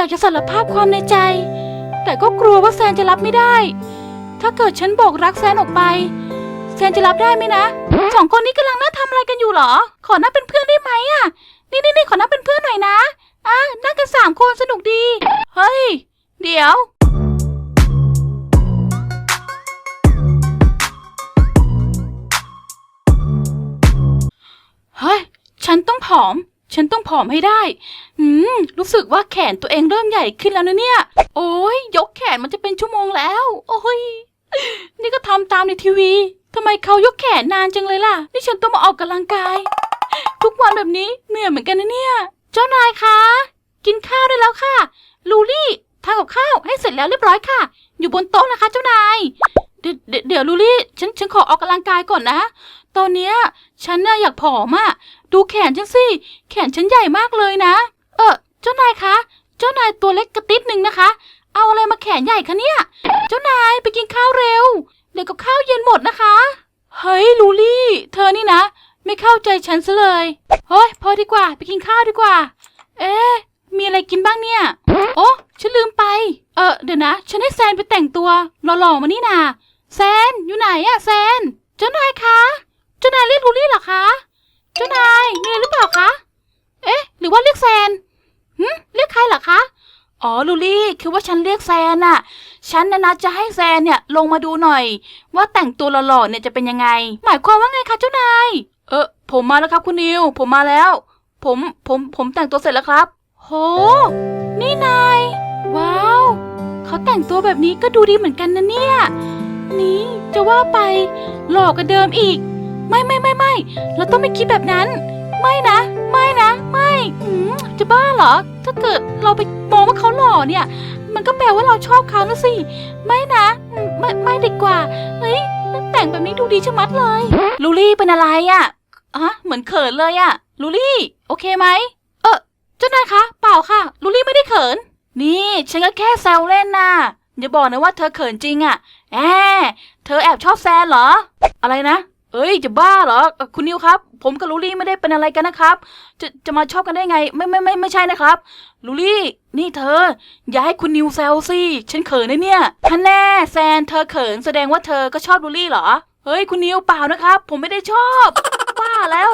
อยากจะสารภาพความในใจ แต่ก็กลัวว่าแซนจะรับไม่ได้ ถ้าเกิดฉันบอกรักแซนออกไป แซนจะรับได้ไหมนะสองคนนี้กำลังนั่งทำอะไรกันอยู่หรอ ขอนั่งเป็นเพื่อนได้ไหมอะ นี่นี่นี่ขอนั่งเป็นเพื่อนหน่อยนะอะนั่งกันสามคนสนุกดี เฮ้ย เดี๋ยวเฮ้ย ฉันต้องผอม ฉันต้องผอมให้ได้ อืม รู้สึกว่าแขนตัวเองเริ่มใหญ่ขึ้นแล้วนะเนี่ย โอ้ย ยกแขนมันจะเป็นชั่วโมงแล้ว โอ้ย นี่ก็ทำตามในทีวีทำไมเขายกแขนนานจังเลยล่ะ นี่ฉันต้องมาออกกำลังกาย ทุกวันแบบนี้เหนื่อยเหมือนกันนะเนี่ย เจ้านายคะ กินข้าวได้แล้วค่ะ ลูลี่ทำกับข้าวให้เสร็จแล้วเรียบร้อยค่ะ อยู่บนโต๊ะนะคะ เจ้านาย เดี๋ยวเดี๋ยวเดี๋ยวลูลี่ ฉันฉันขอออกกำลังกายก่อนนะ ตอนเนี้ยฉันน่ะอยากผอมอะดูแขนฉันสิ แขนฉันใหญ่มากเลยนะ เออเจ้านายคะ เจ้านายตัวเล็กกระติดหนึ่งนะคะ เอาอะไรมาแขนใหญ่คะเนี่ย เจ้านายไปกินข้าวเร็ว เดี๋ยวกับข้าวเย็นหมดนะคะ เฮ้ยลูลี่ เธอนี่นะ ไม่เข้าใจฉันซะเลย เฮ้ยพอดีกว่าไปกินข้าวดีกว่า เอ๊ะมีอะไรกินบ้างเนี่ย โอ้ฉันลืมไป เออเดี๋ยวนะ ฉันให้แซนไปแต่งตัวหล่อๆมานี่นาแซนอยู่ไหนอะแซน เจ้านายคะ อ๋อลูลี่คือว่าฉันเรียกแซนน่ะฉันนะนะจะให้แซนเนี่ยลงมาดูหน่อย ว่าแต่งตัวหล่อๆเนี่ยจะเป็นยังไง หมายความว่าไงคะเจ้านาย เออผมมาแล้วครับคุณนิว ผมมาแล้ว ผมผมผมแต่งตัวเสร็จแล้วครับ โห นี่นายว้าวเขาแต่งตัวแบบนี้ก็ดูดีเหมือนกันนะเนี่ย นี่จะว่าไป หล่อกว่าเดิมอีก ไม่ไม่ไม่ไม่เราต้องไม่คิดแบบนั้น ไม่นะ ไม่นะ ไม่จะบ้าเหรอ ถ้าเกิด เราไปมองว่าเขาหล่อเนี่ย มันก็แปลว่าเราชอบเขานะสิ ไม่นะ ไม่ไม่ดีกว่า เฮ้ยแต่งแบบนี้ดูดีชะมัดเลย ลูลี่เป็นอะไรอะ่ะอะเหมือนเขินเลยอะ่ะลูลี่ โอเคไหม เออเจ้านายคะ เปล่าค่ะ ลูลี่ไม่ได้เขิน นี่ฉันก็แค่แซวเล่นน่ะอย่าบอกนะว่าเธอเขินจริงอะ่ะแอบเธอแอบชอบแซนเหรอ อะไรนะ เอ้ยจะบ้าเหรอเอ่อคุณนิวครับ ผมกับลูลี่ไม่ได้เป็นอะไรกันนะครับ จะจะมาชอบกันได้ไง ไม่ไม่ไม่ไม่ใช่นะครับลูลี่นี่เธอ อย่าให้คุณนิวแซวสิฉันเขินนะเนี่ยท่านแน่แซนเธอเขินแสดงว่าเธอก็ชอบลูลี่เหรอเฮ้ยคุณนิวเปล่านะครับ ผมไม่ได้ชอบบ้าแล้ว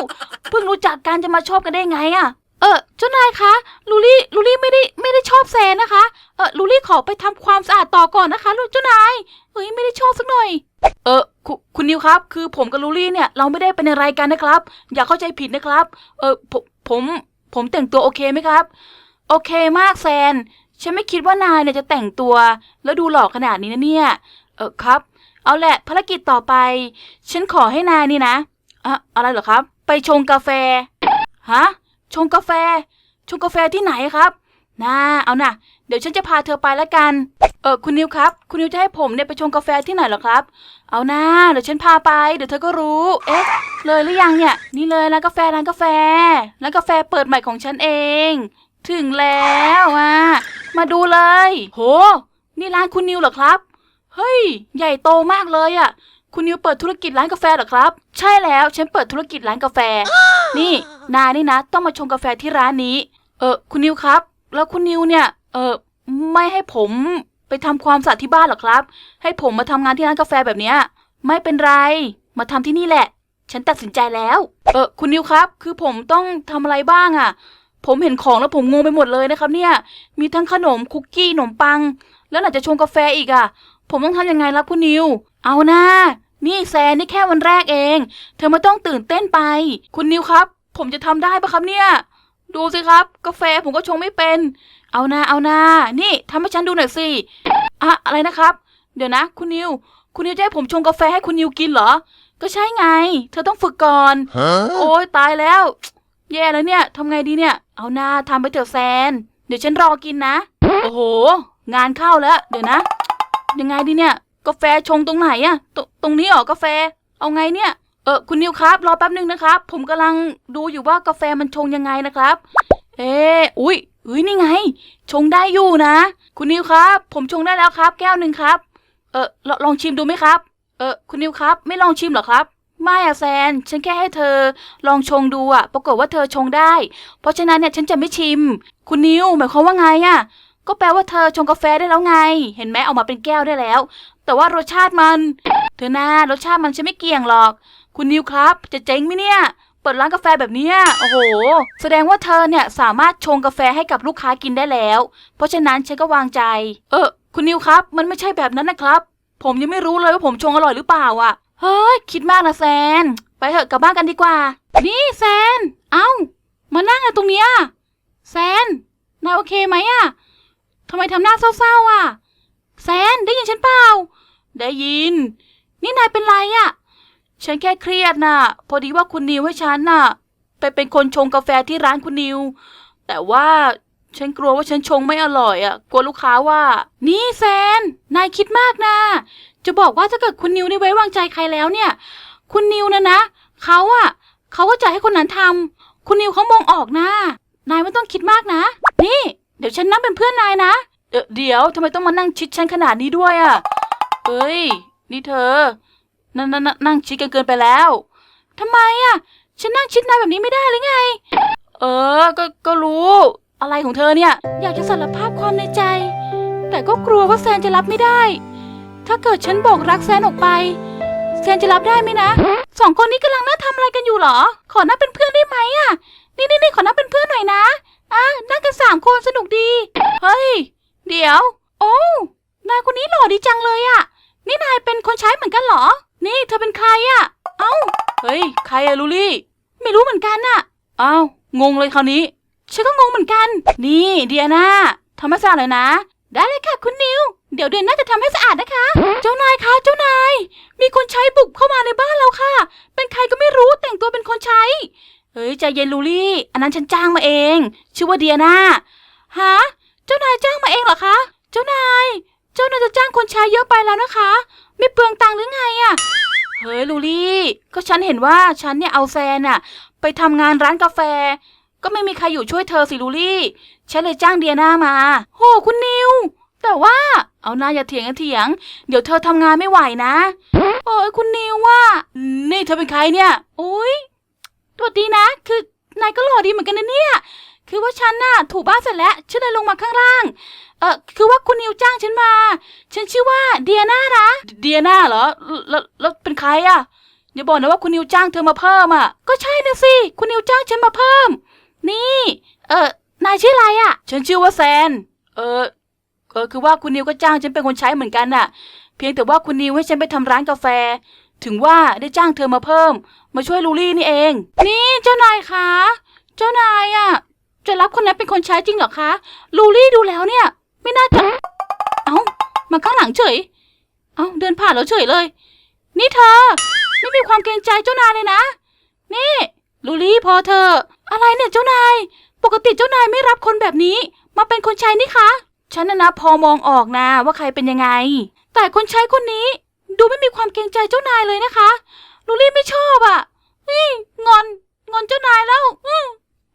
เพิ่งรู้จักกันจะมาชอบกันได้ไงอะเออเจ้านายคะลูลี่ลูลี่ไม่ได้ไม่ได้ชอบแซนนะคะเออลูลี่ขอไปทำความสะอาดต่อก่อนนะคะลูกเจ้านายเฮ้ยไม่ได้ชอบสักหน่อย เออคุคุณนิวครับ คือผมกับลูลี่เนี่ยเราไม่ได้เป็นอะไรกันนะครับ อย่าเข้าใจผิดนะครับ เออผมผมผมแต่งตัวโอเคไหมครับ โอเคมากแซน ฉันไม่คิดว่านายเนี่ยจะแต่งตัว แล้วดูหล่อขนาดนี้นะเนี่ย เออครับ เอาแหละภารกิจต่อไป ฉันขอให้นายนี่นะอะอะไรเหรอครับ ไปชงกาแฟ ฮะ ชงกาแฟ ชงกาแฟที่ไหนครับ น่าเอานะเดี๋ยวฉันจะพาเธอไปล้วกัน เออคุณนิวครับ คุณนิวจะให้ผมเนี่ยไปชงกาแฟที่ไหนหรอครับ เอานะเดี๋ยวฉันพาไป เดี๋ยวเธอก็รู้ เอ๊ะ เลยหรือยังเนี่ย นี่เลยร้านกาแฟร้านกาแฟร้านกาแฟเปิดใหม่ของฉันเอง ถึงแล้วอะมาดูเลย โห นี่ร้านคุณนิวเหรอครับ เฮ้ย ใหญ่โตมากเลยอะ คุณนิวเปิดธุรกิจร้านกาแฟเหรอครับ ใช่แล้วฉันเปิดธุรกิจร้านกาแฟ นี่ นานี่นะ ต้องมาชงกาแฟที่ร้านนี้ เออคุณนิวครับ แล้วคุณนิวเนี่ย เออไม่ให้ผมไปทำความสะอาดที่บ้านหรอครับ ให้ผมมาทำงานที่ร้านกาแฟแบบเนี้ย ไม่เป็นไร มาทำที่นี่แหละ ฉันตัดสินใจแล้ว เออคุณนิวครับ คือผมต้องทำอะไรบ้างอะ่ะ ผมเห็นของแล้วผมงงไปหมดเลยนะครับ เนี่ย มีทั้งขนมคุกกี้ขนมปัง แล้วไหนจะชงกาแฟอีกอะ่ะ ผมต้องทำยังไงล่ะคุณนิว เอานะนี่แซนนี่แค่วันแรกเอง เธอไม่ต้องตื่นเต้นไป คุณนิวครับ ผมจะทำได้ปะครับเนี่ย ดูสิครับ กาแฟผมก็ชงไม่เป็น เอานาเอานานี่ทำให้ฉันดูหน่อยสิอะอะไรนะครับ เดี๋ยวนะ คุณนิว คุณนิวจะให้ผมชงกาแฟให้คุณนิวกินเหรอ ก็ใช่ไง เธอต้องฝึกก่อน Huh? โอ้ยตายแล้ว แย่แล้วเนี่ยทำไงดีเนี่ย เอานาทำไปเถอะแซน เดี๋ยวฉันรอกินนะ โอ้โห งานเข้าแล้ว เดี๋ยวนะ ยังไงดีเนี่ย กาแฟชงตรงไหนอะตรงตรงนี้เหรอกาแฟ เอาไงเนี่ย เออคุณนิวครับรอแป๊บนึงนะครับ ผมกำลังดูอยู่ว่ากาแฟมันชงยังไงนะครับ เอ๊ะอุ้ยอุ้ยนี่ไง ชงได้อยู่นะ คุณนิวครับ ผมชงได้แล้วครับ แก้วหนึ่งครับ เออลลองชิมดูไหมครับ เออคุณนิวครับ ไม่ลองชิมเหรอครับไม่อะแซน ฉันแค่ให้เธอลองชงดูอะปรากฏว่าเธอชงได้ เพราะฉะนั้นเนี่ยฉันจะไม่ชิม คุณนิวหมายความว่าไงอะก็แปลว่าเธอชงกาแฟได้แล้วไง เห็นไหมเอามาเป็นแก้วได้แล้ว แต่ว่ารสชาติมัน เธอหน้ารสชาติมันฉันไม่เกี่ยงหรอก คุณนิวครับ จะเจ๊งไหมเนี่ย เปิดร้านกาแฟแบบนี้โอ้โห แสดงว่าเธอเนี่ยสามารถชงกาแฟให้กับลูกค้ากินได้แล้ว เพราะฉะนั้นฉันก็วางใจ เออ คุณนิวครับ มันไม่ใช่แบบนั้นนะครับ ผมยังไม่รู้เลยว่าผมชงอร่อยหรือเปล่าอะ เฮ้ย คิดมากนะแซน ไปเถอะกลับบ้านกันดีกว่า นี่แซน เอ้า มานั่งอะตรงเนี้ยแซน นายโอเคไหมอะทำไมทำหน้าเศร้าๆอะแซนได้ยินฉันเปล่า ได้ยิน นี่นายเป็นไรอะ ฉันแค่เครียดน่ะ พอดีว่าคุณนิวให้ฉันน่ะ ไปเป็นคนชงกาแฟที่ร้านคุณนิว แต่ว่าฉันกลัวว่าฉันชงไม่อร่อยอะกลัวลูกค้าว่า นี่แซน นายคิดมากนะ จะบอกว่าถ้าเกิดคุณนิวได้ไว้วางใจใครแล้วเนี่ย คุณนิวนะนะเขาอะเขาก็จะให้คนนั้นทำคุณนิวเขามองออกนะนายไม่ต้องคิดมากนะ นี่ เดี๋ยวฉันนั่งเป็นเพื่อนนายนะ เดี๋ยวเดี๋ยวทำไมต้องมานั่งชิดฉันขนาดนี้ด้วยอะเอ้ย นี่เธอ นั่นนั่นนั่งนั่งชิดกันเกินไปแล้วทำไมอะฉันนั่งชิดนายแบบนี้ไม่ได้หรือไง เออ ก็ก็รู้ อะไรของเธอเนี่ย อยากจะสารภาพความในใจ แต่ก็กลัวว่าแซนจะรับไม่ได้ ถ้าเกิดฉันบอกรักแซนออกไป แซนจะรับได้ไหมนะสองคนนี้กำลังน่าทำอะไรกันอยู่เหรอ ขอนั่งเป็นเพื่อนได้ไหมอะนี่นี่นี่ขอนั่งเป็นเพื่อนหน่อยนะอะนั่งกันสามคนสนุกดี เฮ้ย เดี๋ยว โอ้นายคนนี้หล่อดีจังเลยอะนี่นายเป็นคนใช้เหมือนกันเหรอ นี่เธอเป็นใครอะเอ้า เฮ้ย ใครอะลูลี่ ไม่รู้เหมือนกันอะเอ้า งงเลยคราวนี้ ฉันก็งงเหมือนกัน นี่เดียนาทำให้สะอาดเลยนะ ได้เลยค่ะคุณนิว เดี๋ยวเดือนหน้าจะทำให้สะอาดนะคะ เจ้านายคะ เจ้านาย มีคนใช้บุกเข้ามาในบ้านเราค่ะ เป็นใครก็ไม่รู้แต่งตัวเป็นคนใช้ เฮ้ยใจเย็นลูลี่ อันนั้นฉันจ้างมาเอง ชื่อว่าเดียนาฮะ เจ้านายจ้างมาเองเหรอคะ เจ้านาย เจ้านาจะจ้างคนใช้เยอะไปแล้วนะคะ ไม่เปลืองตังค์หรือไงอะเฮ้ยลูลี่ ก็ฉันเห็นว่าฉันเนี่ยเอาแซนอะไปทำงานร้านกาแฟ ก็ไม่มีใครอยู่ช่วยเธอสิลูลี่ ฉันเลยจ้างเดียนามา โหคุณนิว แต่ว่าเอาหน้าอย่าเถียงกันเถียง เดี๋ยวเธอทำงานไม่ไหวนะ โอ้ยคุณนิวว่า นี่เธอเป็นใครเนี่ย โอ้ยตรวจดีนะ คือนายก็หล่อดีเหมือนกันนะเนี่ย คือว่าฉันน่ะถูบ้านเสร็จแล้วฉันเลยลงมาข้างล่าง เออคือว่าคุณนิวจ้างฉันมา ฉันชื่อว่าเดียนานะเดียนาเหรอแล้วแล้วเป็นใครอะอย่าบอกนะว่าคุณนิวจ้างเธอมาเพิ่มอะ ก็ใช่นะสิคุณนิวจ้างฉันมาเพิ่ม นี่ เออนายชื่ออะไรอะ ฉันชื่อว่าแซน เออเออคือว่าคุณนิวก็จ้างฉันเป็นคนใช้เหมือนกันน่ะ เพียงแต่ว่าคุณนิวให้ฉันไปทำร้านกาแฟ ถึงว่าได้จ้างเธอมาเพิ่ม มาช่วยลูลี่นี่เอง นี่เจ้านายคะ เจ้านายอะ จะรับคนนั้นเป็นคนใช้จริงเหรอคะ ลูลี่ดูแล้วเนี่ย ไม่น่าจะ เอ้า มาข้างหลังเฉย เอ้า เดินผ่านแล้วเฉยเลย นี่เธอ ไม่มีความเกรงใจเจ้านายเลยนะ นี่ ลูลี่พอเธอ อะไรเนี่ยเจ้านาย ปกติเจ้านายไม่รับคนแบบนี้ มาเป็นคนใช้นี่คะ ฉันนะนะพอมองออกนะว่าใครเป็นยังไง แต่คนใช้คนนี้ ดูไม่มีความเกรงใจเจ้านายเลยนะคะ ลูลี่ไม่ชอบอะ่ะนี่งอน งอนเจ้านายแล้ว อื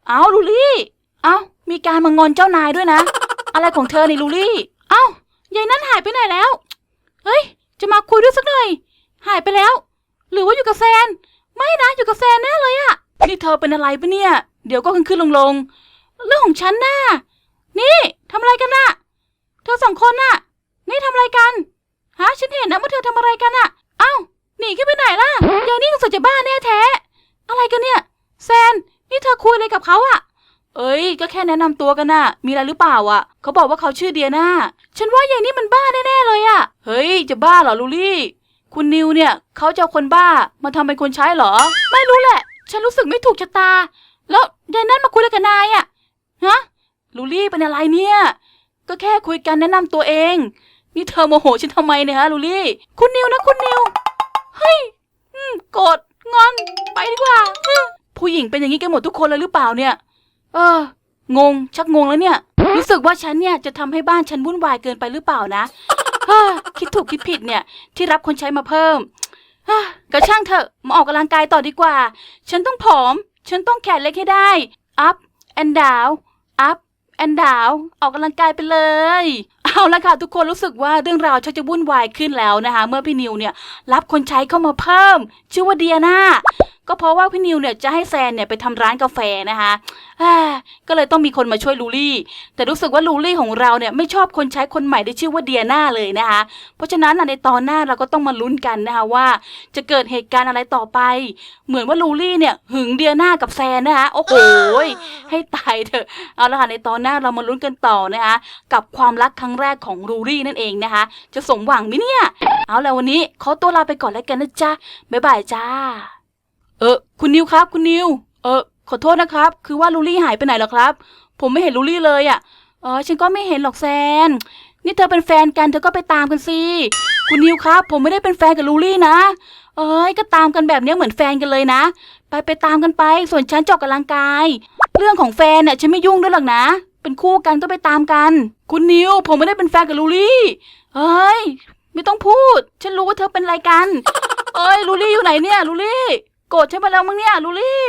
เอาลูลี่ เอามีการมางอนเจ้านายด้วยนะ อะไรของเธอนี่ลูลี่ เอายายนั่นหายไปไหนแล้ว เฮ้ย จะมาคุยด้วยสักหน่อย หายไปแล้ว หรือว่าอยู่กับแซน ไม่นะ อยู่กับแซนแน่เลยอะนี่เธอเป็นอะไรปะเนี่ย เดี๋ยวก็ขึ้นขึ้นลงลงเรื่องของฉันน่ะ นี่ทำอะไรกันน่ะ เธอสองคนน่ะ นี่ทำอะไรกัน ฮะ ฉันเห็นนะว่าเธอทำอะไรกันน่ะ เอ้า หนีขึ้นไปไหนล่ะยายนี่ก็สุดจะบ้าแน่แท้ อะไรกันเนี่ย แซน นี่เธอคุยอะไรกับเขาอะ เอ้ย ก็แค่แนะนำตัวกันน่ะ มีอะไรหรือเปล่าอะ เขาบอกว่าเขาชื่อเดียนาฉันว่ายายนี่มันบ้าแน่ๆเลยอะเฮ้ย จะบ้าเหรอลูลี่ คุณนิวเนี่ยเขาจะเอาคนบ้ามาทำเป็นคนใช้เหรอ ไม่รู้แหละ ฉันรู้สึกไม่ถูกชะตา แล้วยายนั่นมาคุยอะไรกับนายอะฮะ ลูลี่เป็นอะไรเนี่ย ก็แค่คุยกันแนะนำตัวเอง นี่เธอโมโหฉันทำไมเนี่ยฮะลูลี่ คุณนิวนะคุณนิว เฮ้ยอืมโกรธงอน ไปดีกว่า ผู้หญิงเป็นอย่างนี้กันหมดทุกคนเลยหรือเปล่าเนี่ย เออ งง ชักงงแล้วเนี่ย รู้สึกว่าฉันเนี่ยจะทำให้บ้านฉันวุ่นวายเกินไปหรือเปล่านะเฮ้อคิดถูกคิดผิดเนี่ย ที่รับคนใช้มาเพิ่มเฮ้อกระช่างเถอะ มาออกกำลังกายต่อดีกว่า ฉันต้องผอม ฉันต้องแขนเล็กให้ได้ up and down up and down ออกกำลังกายไปเลย เอาละค่ะทุกคนรู้สึกว่าเรื่องราวชักจะวุ่นวายขึ้นแล้วนะคะ เมื่อพี่นิวเนี่ยรับคนใช้เข้ามาเพิ่ม ชื่อว่าเดียนา ก็เพราะว่าพี่นิวเนี่ยจะให้แซนเนี่ยไปทำร้านกาแฟนะคะก็เลยต้องมีคนมาช่วยลูลี่ แต่รู้สึกว่าลูลี่ของเราเนี่ยไม่ชอบคนใช้คนใหม่ที่ชื่อว่าเดียนาเลยนะคะ เพราะฉะนั้นในตอนหน้าเราก็ต้องมาลุ้นกันนะคะว่า จะเกิดเหตุการณ์อะไรต่อไป เหมือนว่าลูลี่เนี่ยหึงเดียนากับแซนนะคะโอ้โหให้ตายเถอะเอาละค่ะในตอนหน้าเรามาลุ้นกันต่อนะคะกับความรักครั้งแรกของลูลี่นั่นเองนะคะ จะสมหวังไหมเนี่ย เอาแล้ววันนี้ขอตัวลาไปก่อนแล้วกันนะจ๊ะบ๊ายบายจ้า เออ คุณนิวครับ คุณนิว เออ ขอโทษนะครับ คือว่าลูลี่หายไปไหนเหรอครับ ผมไม่เห็นลูลี่เลยอะ่ะ เออ ฉันก็ไม่เห็นหรอกแซน นี่เธอเป็นแฟนกันเธอก็ไปตามกันสิ คุณนิวครับ ผมไม่ได้เป็นแฟนกับลูลี่นะ เอ้ย ก็ตามกันแบบนี้เหมือนแฟนกันเลยนะ ไปไปตามกันไป ส่วนฉันจะออกกำลังกาย เรื่องของแฟนเนี่ยฉันไม่ยุ่งด้วยหรอกนะ เป็นคู่กันก็ไปตามกัน คุณนิว ผมไม่ได้เป็นแฟนกับลูลี่เอ้ย ไม่ต้องพูด ฉันรู้ว่าเธอเป็นอะไรกัน เอ้ย ลูลี่อยู่ไหนเนี่ย ลูลี่ โกรธฉันไปแล้วมั้งเนี่ยลูลี่